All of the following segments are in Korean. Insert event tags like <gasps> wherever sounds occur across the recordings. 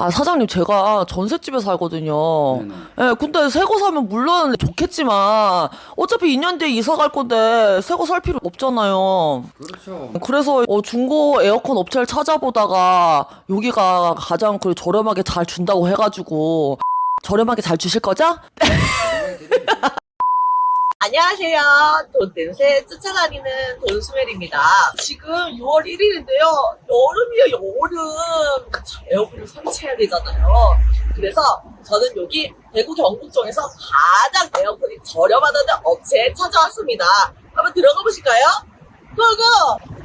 아, 사장님, 제가 전셋집에 살거든요. 네네. 예, 근데 새 거 사면 물론 좋겠지만, 어차피 2년 뒤에 이사 갈 건데, 새 거 살 필요 없잖아요. 그렇죠. 그래서 어, 중고 에어컨 업체를 찾아보다가, 여기가 가장 그 저렴하게 잘 준다고 해가지고, 저렴하게 잘 주실 거죠? 안녕하세요. 돈 냄새 쫓아다니는 돈수멜입니다. 지금 6월 1일인데요. 여름이에요, 여름. 그쵸, 에어컨을 설치해야 되잖아요. 그래서 저는 여기 대구 경북청에서 가장 에어컨이 저렴하다는 업체에 찾아왔습니다. 한번 들어가 보실까요? 고고!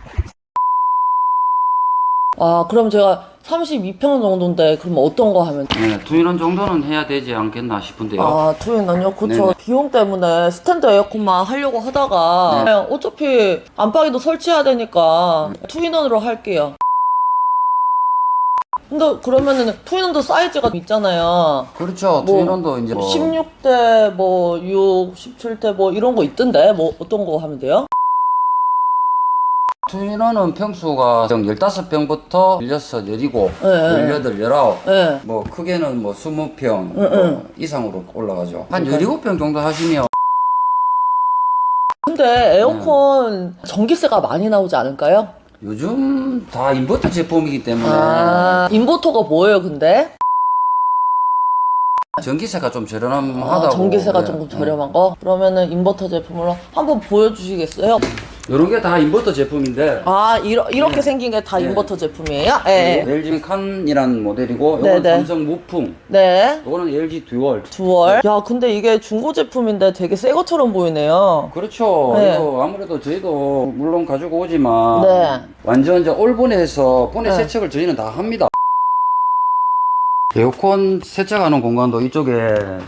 아, 그럼 제가 32평 정도인데, 그럼 어떤 거 하면 네, 투인원 정도는 해야 되지 않겠나 싶은데요. 아, 투인은요? 그쵸. 네네. 비용 때문에 스탠드 에어컨만 하려고 하다가, 네. 그냥 어차피 안방에도 설치해야 되니까, 투인원으로 할게요. 근데 그러면은 투인원도 사이즈가 있잖아요. 그렇죠. 뭐, 투인원도 이제 뭐 16대 뭐 6, 17대 뭐 이런 거 있던데 뭐 어떤 거 하면 돼요? 투인원은 평수가 15평부터 16 내리고 네. 18, 19. 예. 뭐 크게는 뭐 20평 응, 뭐 이상으로 올라가죠. 한 그러니까. 17평 정도 하시면 근데 에어컨 전기세가 많이 나오지 않을까요? 요즘 다 인버터 제품이기 때문에 아, 인버터가 뭐예요, 근데? 전기세가 좀 저렴하다고. 아, 전기세가 네, 조금 네. 저렴한 거? 그러면은 인버터 제품으로 한번 보여주시겠어요? 이런 게 다 인버터 제품인데 아, 이러, 이렇게 네. 생긴 게 다 네. 인버터 제품이에요? 예. LG 칸이라는 모델이고 네, 이건 네. 삼성 무풍, 네. 이거는 LG 듀얼. 두월. 야, 근데 이게 중고 제품인데 되게 새 것처럼 보이네요. 그렇죠. 네. 이거 아무래도 저희도 물론 가지고 오지만 네. 완전 이제 올본에서 본의 네. 세척을 저희는 다 합니다. 에어컨 세척하는 공간도 이쪽에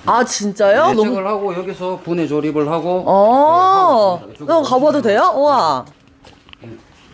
아, 진짜요? 너무. 세척을 하고 여기서 분해 조립을 하고 어, 네, 하고 그럼 가봐도 돼요? 우와.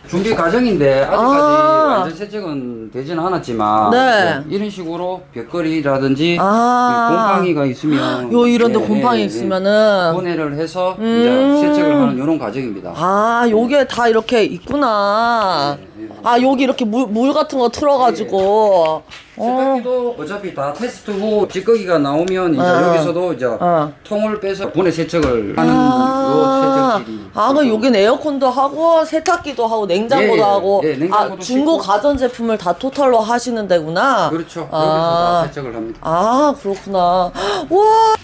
준비 과정인데 아직까지 아. 완전 세척은 되지는 않았지만 네. 이제 이런 식으로 벽걸이라든지 아. 곰팡이가 있으면 요 이런데 예, 곰팡이 예, 예. 있으면은 분해를 해서 음. 이제 세척을 하는 이런 과정입니다. 아 요게 다 이렇게 있구나 네, 네. 아 여기 이렇게 물, 물 같은 거 틀어가지고 어. 세탁기도 어차피 다 테스트 후 찌꺼기가 나오면 이제 어. 여기서도 이제 어. 통을 빼서 분해 세척을 하는 아, 요 세척기. 아, 그 여긴 에어컨도 하고 세탁기도 하고 냉장고도 예, 예. 하고 예, 냉장고도 아 중고 싣고. 가전 제품을 다 토탈로 하시는 데구나. 그렇죠. 아. 여기서 다 세척을 합니다. 아 그렇구나. <gasps> 와.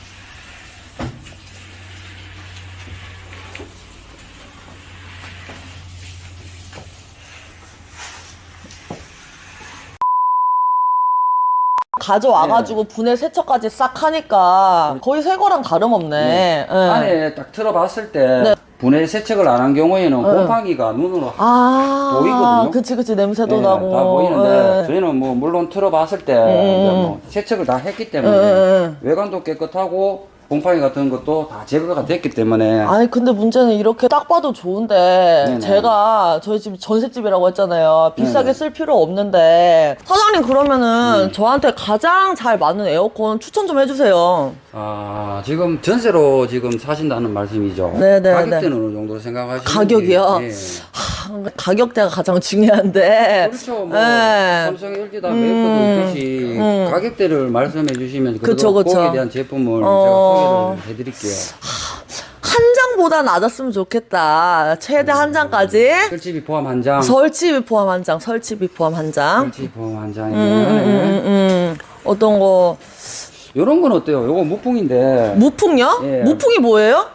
가져와가지고 분해 세척까지 싹 하니까 거의 새 거랑 다름없네. 예. 안에 딱 들어봤을 때 네. 분해 세척을 안 한 경우에는 곰팡이가 눈으로 아, 보이거든요. 그치, 그치, 냄새도 예, 나고. 다 보이는데 예. 저희는 뭐 물론 틀어봤을 때 음. 이제 뭐 세척을 다 했기 때문에 예, 예, 외관도 깨끗하고 곰팡이 같은 것도 다 제거가 됐기 때문에 아니 근데 문제는 이렇게 딱 봐도 좋은데 네네. 제가 저희 집 전셋집이라고 했잖아요 비싸게 네네. 쓸 필요 없는데 사장님 그러면은 음. 저한테 가장 잘 맞는 에어컨 추천 좀 해주세요 아 지금 전세로 지금 사신다는 말씀이죠. 네네, 가격대는 어느 정도 생각하시는지. 가격이요? 예. 하, 가격대가 가장 중요한데 그렇죠. 뭐 네. 삼성, LG 다 음, 메이커도 있듯이 음. 가격대를 말씀해 주시면 그쵸, 그래도 그쵸. 거기에 대한 제품을 어. 제가 소개를 해드릴게요. 한 장보다 낮았으면 좋겠다 최대 한 장까지 설치비 포함 한 장. 설치비 포함 한 장 설치비 포함 한 장 설치 포함 한 음, 장이면 음, 음, 음. 어떤 거 이런 건 어때요? 요거 무풍인데 무풍요? 예. 무풍이 뭐예요?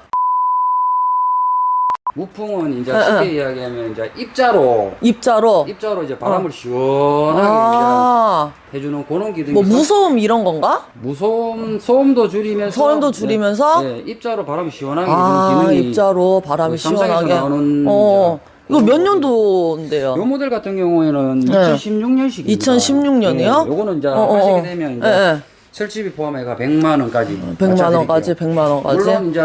무풍은 이제 예, 쉽게 예. 이야기하면 이제 입자로 입자로 입자로 이제 바람을 시원하게 어. 아, 이제 해주는 그런 기능이 뭐 무소음 이런 건가? 무소음 소음도 줄이면서 소음도 줄이면서? 네, 네, 입자로 바람이 시원하게 아, 해주는 기능이 입자로 바람이 그 삼성에서 시원하게. 나오는 어, 이거 몇 년도인데요? 요 모델 같은 경우에는 네. 2016년식입니다. 2016년 이요? 요거는 이제 어, 어, 하시게 어. 되면 이제 예, 예. 설치비 포함해가 100만 원까지 100만 원까지, 100만 원까지. 물론 이제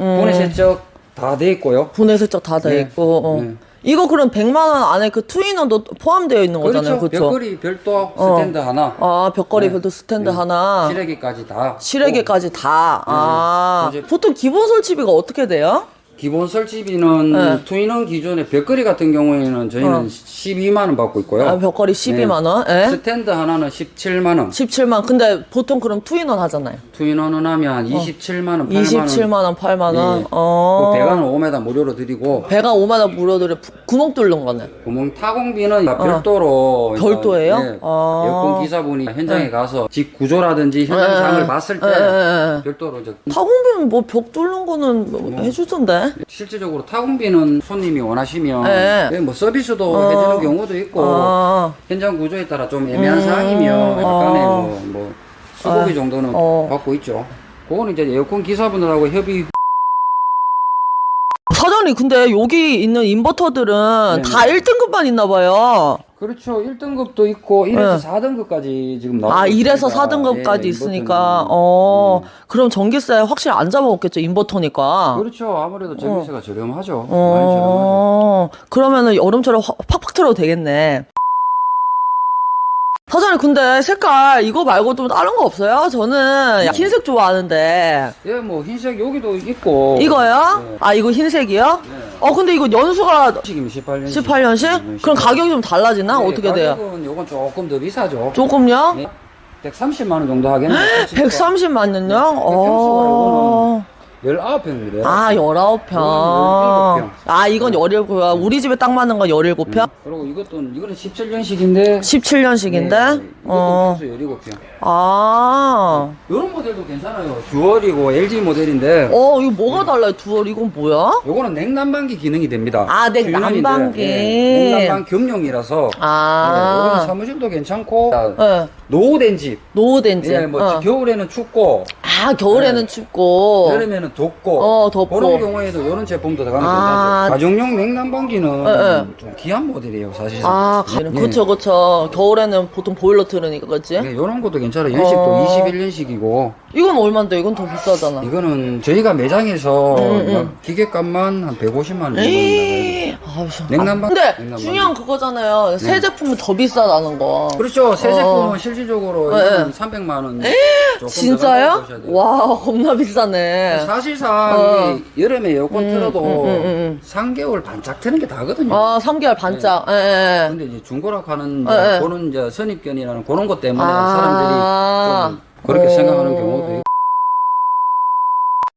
음. 분해 세척 다 돼 있고요. 분해 세척 다돼 네. 있고. 어. 네. 이거 그럼 100만 원 안에 그 투인원도 포함되어 있는 거잖아요. 그렇죠. 그렇죠? 벽걸이 별도 어. 스탠드 하나, 아, 벽걸이 네. 별도 스탠드 네. 하나. 실외기까지 다. 실외기까지 다. 아. 이제- 보통 기본 설치비가 어떻게 돼요? 오, 기본 설치비는 네. 투인원 기존의 벽걸이 같은 경우에는 저희는 어. 12만 원 받고 있고요. 아, 벽걸이 12만 원. 예? 스탠드 하나는 17만 원. 17만. 근데 보통 그럼 투인원 하잖아요. 투인원은 하면 27만 원, 8만 원. 27만 원, 8만 원. 예. 어. 그 배관은 5m 무료로 드리고 배가 5만 원 무료들에 구멍 뚫는 거는. 구멍 타공비는 별도로 어. 별도예요? 예, 아. 여권 기사분이 현장에 가서 집 구조라든지 현장 예, 상을 예. 봤을 때. 별도로 이제 타공비는 뭐 벽 뚫는 거는 뭐 해주던데. 실질적으로 타공비는 손님이 원하시면 예. 예, 뭐 서비스도 어. 해주는 경우도 있고 아. 현장 구조에 따라 좀 애매한 음. 사항이면 약간의 어. 뭐, 뭐 수고비 정도는 어. 받고 있죠. 그거는 이제 에어컨 기사분들하고 협의 사장님, 근데 여기 있는 인버터들은 네네. 다 1등급만 있나 봐요. 그렇죠. 1등급도 있고 1에서 4등급까지 지금 나오고 네. 아, 1에서 있으니까. 4등급까지 예, 있으니까, 인버터는. 어, 음. 그럼 전기세 확실히 안 잡아먹겠죠, 인버터니까. 그렇죠. 아무래도 전기세가 저렴하죠. 많이 저렴하죠. 어, 그러면은 여름철에 확- 팍팍 틀어도 되겠네. 사장님, 근데 색깔 이거 말고 좀 다른 거 없어요? 저는 흰색 좋아하는데. 예, 뭐 흰색 여기도 있고. 이거요? 네. 아, 이거 흰색이요? 네. 어, 근데 이거 연수가 지금 18년씩. 18년씩? 그럼 가격이 좀 달라지나? 어떻게 돼요? 가격은 요건 조금 더 비싸죠. 조금요? 예, 130만 원 정도 하겠네. 130만원요? 어. 19평입니다. 아, 19평. 이건 17평. 아, 이건 17평. 우리 집에 딱 맞는 건 17평? 그리고 이것도 이거는 17년식인데 17년식인데? 어. 이것도 17평. 아. 이런 모델도 괜찮아요. 듀얼이고 LG 모델인데 어, 이거 뭐가 달라요? 두얼 이건 뭐야? 요거는 냉난방기 기능이 됩니다. 아, 냉난방기. 예, 냉난방 겸용이라서 예, 아. 요거는 사무실도 괜찮고 예. 노후된 집. 노후된 집. 예, 뭐 어. 겨울에는 춥고 아, 겨울에는 춥고. 여름에는 덥고 어, 덥고. 그런 경우에도 이런 제품도 들어가면 아. 괜찮죠. 가정용 냉난방기는 예, 예. 좀 귀한 모델이에요, 사실상. 아, 예. 그쵸, 그쵸. 겨울에는 보통 보일러 틀으니까, 그치? 예, 이런 것도 괜찮아요. 연식도 어. 21년식이고 이건 얼만데? 이건 더 비싸잖아. 이거는 저희가 매장에서 음, 음. 막 기계값만 한 150만 원 정도 나가요. 에이, 아우, 참. 냉난방? 근데 냉난방. 중요한 그거잖아요. 새 제품은 더 비싸다는 거. 그렇죠. 새 어. 제품은 실질적으로 예, 예. 300만 원 조금 더 진짜요? 가까이 보셔야 돼요. 와, 겁나 비싸네. 사실상 어. 이게 여름에 에어컨 음, 틀어도 음, 음, 음. 3개월 반짝 트는 게 다거든요. 아, 3개월 반짝. 예, 예. 근데 이제 중고락 하는 예, 예. 그런 이제 선입견이라는 그런 것 때문에 아. 사람들이 좀 그렇게 어. 생각하는 경우도 있고.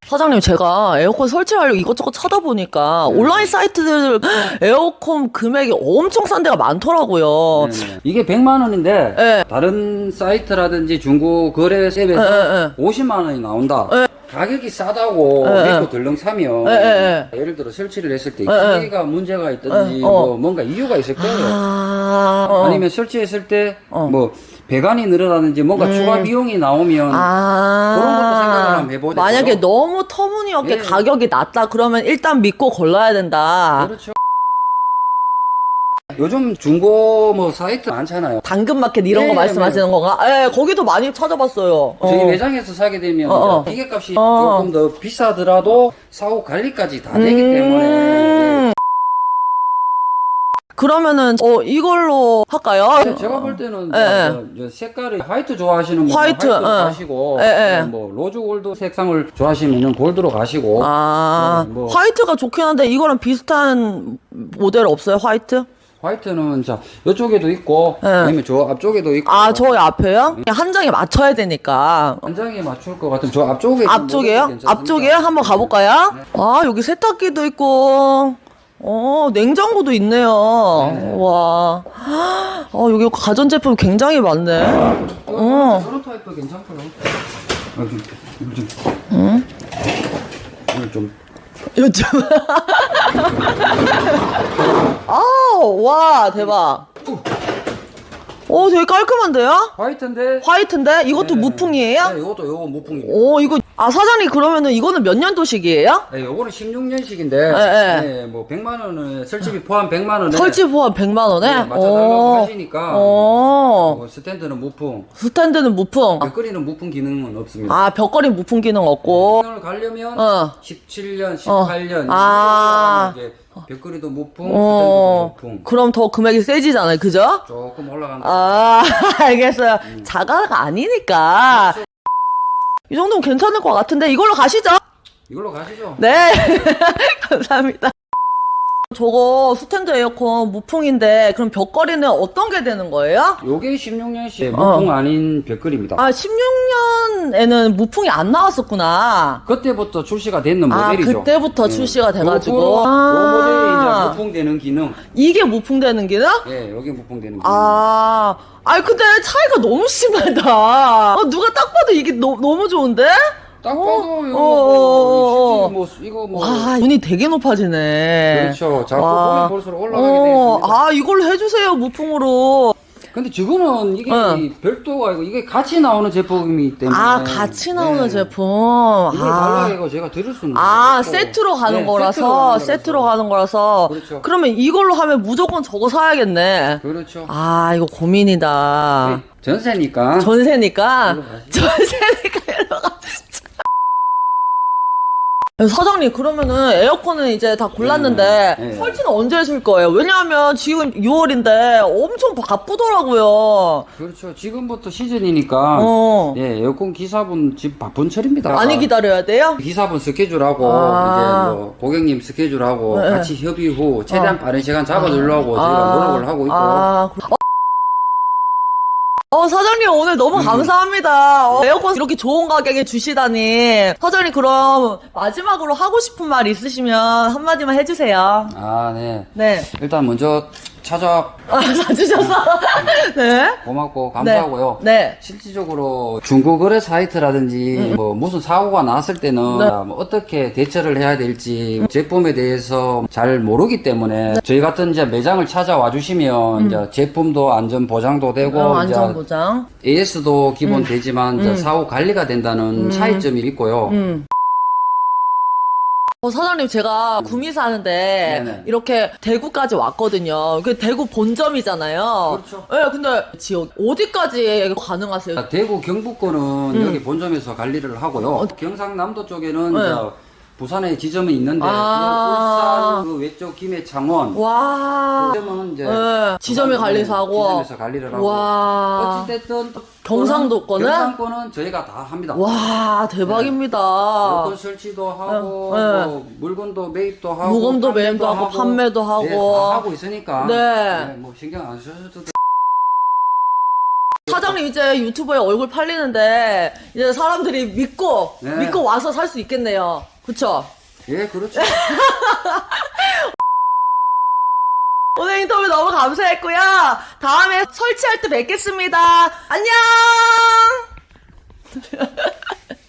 사장님, 제가 에어컨 설치하려고 이것저것 찾아보니까 네. 온라인 사이트들 에어컨 금액이 엄청 싼 데가 많더라고요. 네네. 이게 100만 원인데 예. 다른 사이트라든지 중고 거래 앱에서 예, 예, 50만 원이 나온다. 예. 가격이 싸다고 예, 믿고 예. 덜렁 사면 예, 예, 예를 들어 설치를 했을 때 예. 기계가 문제가 있든지 예, 어. 뭐 뭔가 이유가 있을 거예요. 아, 어. 아니면 설치했을 때 어. 뭐 배관이 늘어나든지 뭔가 추가 비용이 나오면 아. 그런 것도 생각을 한번 되죠. 만약에 너무 터무니없게 예. 가격이 낮다 그러면 일단 믿고 걸러야 된다. 그렇죠. 요즘 중고 뭐 사이트 많잖아요. 당근마켓 이런 예, 거 예, 말씀하시는 건가? 예, 거기도 많이 찾아봤어요. 저희 어. 매장에서 사게 되면 어, 어. 기계값이 어. 조금 더 비싸더라도 사후 관리까지 다 되기 음. 때문에 그러면은 어 이걸로 할까요? 예. 제가 볼 때는 예, 예. 저, 저 색깔이 화이트 좋아하시는 분은 화이트, 화이트, 로 어. 가시고 예, 예. 뭐 로즈 골드 색상을 좋아하시면 골드로 가시고 아 네, 뭐. 화이트가 좋긴 한데 이거랑 비슷한 모델 없어요 화이트? 화이트는 자 이쪽에도 있고 예. 아니면 저 앞쪽에도 있고 아 저기 앞에요? 그냥 한 장에 맞춰야 되니까 한장에 맞출 것 같은 저 앞쪽에 있는 앞쪽에요? 괜찮습니다. 앞쪽에요? 한번 가볼까요? 아 여기 세탁기도 있고 어 냉장고도 있네요 네네. 와 어, 여기 가전제품 굉장히 많네 어. 이런 타입도 괜찮고요. 이거 좀. 응? 이걸 좀 요즘 <laughs> 아와 대박 오 되게 깔끔한데요? 화이트인데 화이트인데 이것도 네. 무풍이에요? 네, 이것도 요거 무풍입니다. 오 이거 아 사장님 그러면은 이거는 몇 년도식이에요? 네, 요거는 16년식인데 네. 네, 뭐 100만 원은 설치비 포함 100만 원에 설치 포함 100만 원에? 네, 맞춰달라고 하시니까 어. 뭐 스탠드는 무풍, 스탠드는 무풍. 벽걸이는 무풍 기능은 없습니다. 아 벽걸이 무풍 기능 없고. 기능을 가려면 어. 17년, 어. 18년 아. 이제 벽걸이도 무풍, 어. 스탠드도 무풍 그럼 더 금액이 세지잖아요, 그죠? 조금 올라간다. 아 <laughs> 알겠어요. 자가가 아니니까. 이 정도면 괜찮을 것 같은데 이걸로 가시죠. 이걸로 가시죠. 네. <laughs> 감사합니다. 저거 스탠드 에어컨 무풍인데 그럼 벽걸이는 어떤 게 되는 거예요? 요게 16년식 어. 무풍 아닌 벽걸이입니다. 아, 16년 에는 무풍이 안 나왔었구나. 그때부터 출시가 됐는 아, 모델이죠. 그때부터 네. 출시가 돼가지고. 요 아. 모델이 이제 무풍되는 기능. 이게 무풍되는 기능? 예, 여기 무풍되는 기능. 아, 아니 근데 차이가 너무 심하다. 어, 누가 딱 봐도 이게 너, 너무 좋은데? 딱 어? 봐도 이거 어, 어, 어. 뭐, 실제 뭐 이거 뭐 와, 눈이 되게 높아지네. 그렇죠. 자꾸 와. 보면 볼수록 올라가게 돼 어, 있습니다. 아, 이걸 해주세요, 무풍으로. 근데 저거는 이게 어. 별도가 아니고 이게 같이 나오는 제품이기 때문에 아, 같이 나오는 네. 제품. 이게 아, 달라고 제가 들을 수는 아 없고. 세트로 가는 네, 거라서, 세트로 가는 거라서. 그렇죠. 그러면 이걸로 하면 무조건 저거 사야겠네. 그렇죠. 아, 이거 고민이다. 네, 전세니까 전세니까. 전세니까. 사장님, 그러면은 에어컨은 이제 다 골랐는데, 네, 네. 설치는 언제 하실 거예요? 왜냐하면 지금 6월인데 엄청 바쁘더라고요. 그렇죠. 지금부터 시즌이니까 어. 예, 에어컨 기사분 집 바쁜 철입니다. 많이 기다려야 돼요? 기사분 스케줄하고 아. 이제 뭐 고객님 스케줄하고 네. 같이 협의 후 최대한 빠른 시간 잡아주려고 저희가 아. 노력을 하고 있고 아, 그- 어. 어, 사장님 오늘 너무 음. 감사합니다. 어, 에어컨 이렇게 좋은 가격에 주시다니. 사장님 그럼 마지막으로 하고 싶은 말 있으시면 한마디만 해주세요. 아, 네. 네. 일단 먼저 찾아 아, 사주셔서. 네. 고맙고 감사하고요. 네. 실질적으로 중고 거래 사이트라든지 뭐 무슨 사고가 났을 때는 음, 네. 뭐 어떻게 대처를 해야 될지 제품에 대해서 잘 모르기 때문에 네. 저희 같은 이제 매장을 찾아와 주시면 이제 제품도 안전 보장도 되고 음. 어, 이제 안전 보장. AS도 기본 되지만 이제 사후 관리가 된다는 차이점이 있고요. 음. 어, 사장님, 제가 구미 사는데, 네네. 이렇게 대구까지 왔거든요. 그 대구 본점이잖아요. 그렇죠. 예, 근데 지역, 어디까지 가능하세요? 대구 경북권은 여기 본점에서 관리를 하고요. 경상남도 쪽에는 음. 어. 네. 이제 부산에 지점이 있는데 아. 울산 그 외쪽 김해 창원 와. 지점은 이제 예, 지점에 관리사 하고. 지점에서 관리를 하고 와. 어찌됐든 경상도 거는? 경상권은 저희가 다 합니다. 와, 대박입니다. 여권 설치도 하고 어, 네. 뭐 물건도 매입도 하고 물건도 판매도 매입도 하고, 판매도 하고. 네, 다 하고 있으니까 네. 뭐 신경 안 쓰셔도 돼. 사장님 이제 유튜브에 얼굴 팔리는데 이제 사람들이 믿고 네. 믿고 와서 살 수 있겠네요. 그쵸? 예, 그렇죠. <laughs> 오늘 인터뷰 너무 감사했고요. 다음에 설치할 때 뵙겠습니다. 안녕! <laughs>